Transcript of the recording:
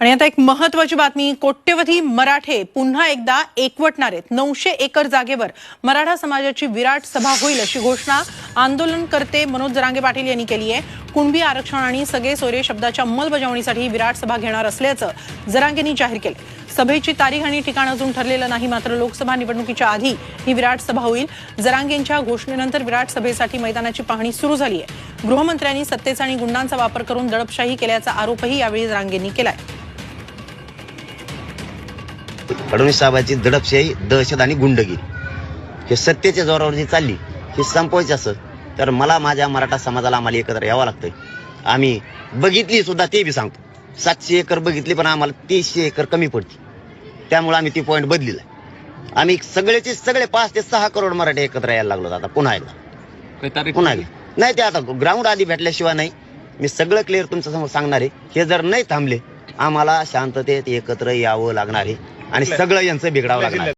आणि आता एक महत्वाची बातमी कोट्यवधी मराठे पुन्हा एकदा एकवटणार आहेत. नऊशे एकर जागेवर मराठा समाजाची विराट सभा होईल अशी घोषणा आंदोलनकर्ते मनोज जरांगे पाटील यांनी केली आहे. कुणबी आरक्षण आणि सगळे सोयरे शब्दाच्या अंमलबजावणीसाठी विराट सभा घेणार असल्याचं जरांगेंनी जाहीर केलं. सभेची तारीख आणि ठिकाण अजून ठरलेलं नाही मात्र लोकसभा निवडणुकीच्या आधी ही विराट सभा होईल. जरांगेंच्या घोषणेनंतर विराट सभेसाठी मैदानाची पाहणी सुरू झाली आहे. गृहमंत्र्यांनी सत्तेचा आणि गुंडांचा वापर करून दडपशाही केल्याचा आरोपही यावेळी जरांगेंनी केलाय. फडणवीस साहेबांची दडपशाही दहशत आणि गुंडगिरी. हे सत्तेच्या जोरावर जी चालली हे संपवायचं असं तर मला माझ्या मराठा समाजाला आम्हाला एकत्र यावं लागतंय. आम्ही बघितली सुद्धा ते बी सांगतो. सातशे एकर बघितली पण आम्हाला तीनशे एकर कमी पडते. त्यामुळे आम्ही ती पॉईंट बदलिला. आम्ही सगळेचे सगळे पाच ते सहा करोड मराठे एकत्र यायला लागलो आता पुन्हा एकदा. पुन्हा एकदा. नाही ते आता ग्राउंड आधी भेटल्याशिवाय नाही. मी सगळं क्लिअर तुमच्यासमोर सांगणार आहे. हे जर नाही थांबले आम्हाला शांततेत एकत्र यावं लागणार आहे आणि सगळं यांचं बिघडावं लागणार आहे.